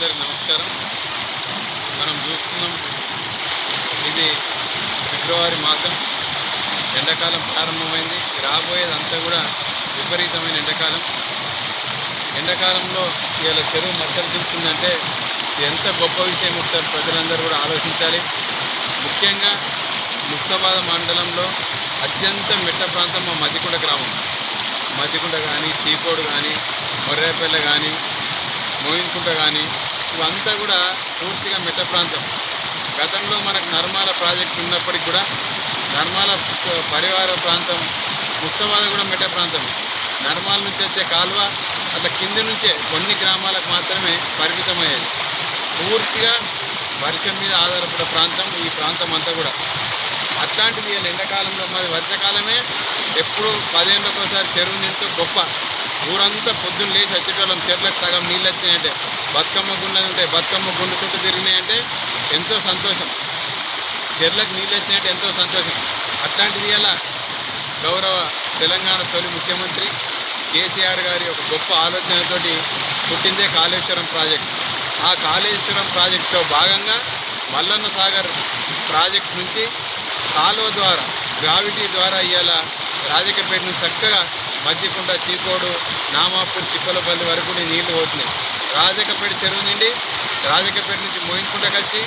నమస్కారం. మనం చూస్తున్నాం ఇది ఫిబ్రవరి మాసం. ఎండాకాలం ప్రారంభమైంది. రాబోయేదంతా కూడా విపరీతమైన ఎండాకాలం. ఎండాకాలంలో ఇలా చెరువు మచ్చలు చూస్తుందంటే ఎంత గొప్ప విషయం ఒకసారి ప్రజలందరూ కూడా ఆలోచించాలి. ముఖ్యంగా ముస్తాబాద్ మండలంలో అత్యంత మెట్ట ప్రాంతం మా మధ్యకుంట గ్రామం. మధ్యకుంట కానీ చీకోడు కానీ మొర్రేపల్లె కానీ మోయిన్కుంట కానీ ఇవంతా కూడా పూర్తిగా మెట్ట ప్రాంతం గతంలో మనకు నర్మాల ప్రాజెక్ట్ ఉన్నప్పటికి కూడా నర్మాల పరివార ప్రాంతం ముస్తవాద కూడా మెట్ట ప్రాంతం నర్మాల నుంచి వచ్చే కాలువ అట్లా కింద నుంచే కొన్ని గ్రామాలకు మాత్రమే పరిమితమయ్యేది. పూర్తిగా వర్షం మీద ఆధారపడే ప్రాంతం ఈ ప్రాంతం అంతా కూడా. అట్లాంటిది ఎండాకాలంలో మరి వర్షాకాలమే ఎప్పుడు పదిహేను ఒకసారి చెరువు నింటూ గొప్ప ఊరంతా పొద్దున్న లేచి వచ్చేటోళ్ళం. చెట్లకు సగం నీళ్ళు వచ్చినాయంటే బతుకమ్మ గుండెలు ఉంటాయి. బతుకమ్మ గుండె చుట్టూ తిరిగినాయంటే ఎంతో సంతోషం. చెట్లకు నీళ్ళు వచ్చినాయంటే ఎంతో సంతోషం. అట్లాంటిది ఇలా గౌరవ తెలంగాణ తొలి ముఖ్యమంత్రి కేసీఆర్ గారి ఒక గొప్ప ఆలోచనతోటి పుట్టిందే కాళేశ్వరం ప్రాజెక్ట్. ఆ కాళేశ్వరం ప్రాజెక్టులో భాగంగా మల్లన్న సాగర్ ప్రాజెక్ట్ నుంచి కాలువ ద్వారా గ్రావిటీ ద్వారా ఇవాళ రాజకపేట నుంచి చక్కగా మధ్యకుండ చీకోడు నామాపూర్ చిప్పలపల్లి వరకు నీళ్ళు పోతున్నాయి. రాజకపేట చెరువు నుండి రాజకపేట నుంచి మోయిన్కుంటకు వచ్చి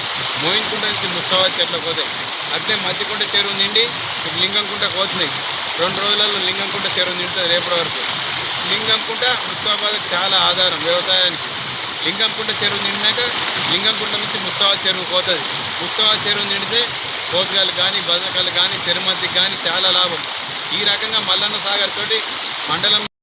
మోయిన్కుంట నుంచి ముస్తాబాద్ చెట్లకు పోతాయి. అట్లే మధ్యకుంట చెరువు నిండి ఇప్పుడు లింగంకుంటకు పోతున్నాయి. రెండు రోజులలో లింగంకుంట చెరువు నిండుతుంది రేపటి వరకు. లింగంకుంట ముస్తాబాద్ చాలా ఆధారం వ్యవసాయానికి. లింగంకుంట చెరువు నిండినాక లింగంకుంట నుంచి ముస్తాబాద్ చెరువు పోతుంది. ముస్తాబాద్ చెరువు నిండితే కోతుగాలు కానీ బజకాలు కానీ తిరుమతికి కానీ చాలా లాభం. ఈ రకంగా మల్లన్న సాగర్ తోటి మండలం